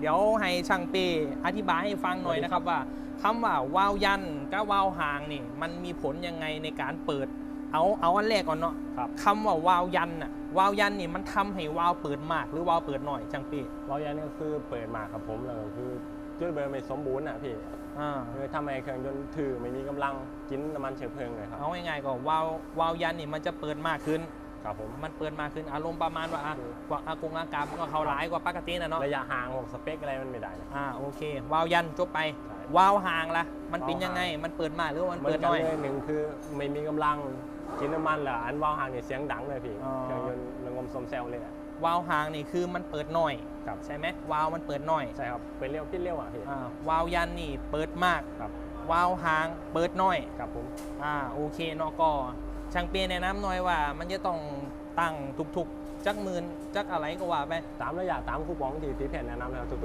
เดี๋ยวให้ช่างเป้อธิบายให้ฟังหน่อยนะครับว่าคำว่าวาล์วยันกับวาล์วหางนี่ มันมีผลยังไงในการเปิด เอาเอาอันแรกก่อนเนาะครับคำว่าวาล์วยันน่ะวาล์วยันนี่มันทำให้วาล์วเปิดมากหรือวาล์วเปิดหน่อยช่างเป้วาล์วยันนี่ก็คือเปิดมาครับผมแล้วก็คือจุดเบอร์ไม่สมบูรณ์อะพี่อ่าคือทำให้เครื่องยนต์ถือไม่มีกำลังกินน้ำมันเชื้อเพลิงเลยครับเอาง่ายๆก็วาล์ววาล์วยันนี่มันจะเปิดมากขึ้น ครับผม มันเปิดมากขึ้นอารมณ์ประมาณว่าอะคือกว่าอากงอากาศมันก็เข้าร้ายกว่าปกตินะเนาะระยะห่างของสเปคอะไรมันไม่ได้นะอ่าโอเควาล์วยันจบไปใช่วาล์วหางล่ะมันเป็นวาล์วยังไงมันเปิดมากหรือว่ามันเหมืเปิอดนกัน้นอยเลยหนึ่งคือไม่มีกำลังกินน้ำมันแหละอันวาล์วห่างเนี่ยเสียงดังเลยพี่อ๋อเครื่องยนต์ระงมสมแซวเลยอะวาล์วหางนี่คือมันเปิดน้อยครับใช่ไหมวาล์วมันเปิดน้อยใช่ครับเป็นเร็วขึ้นเร็วอะพี่อ่าวาล์วยันนี่เปิดมากครับวาล์วหางเปิดน้อยครับผมอ่าโอเคเนาะก็ ช่างเปียแนะนำหน่อยว่า มันจะต้องตั้งทุกๆ จักหมื่นจักอะไรก็ว่าไป ตามระยะตามคูปองที่ทีแผ่นแนะนำแล้วทุกๆ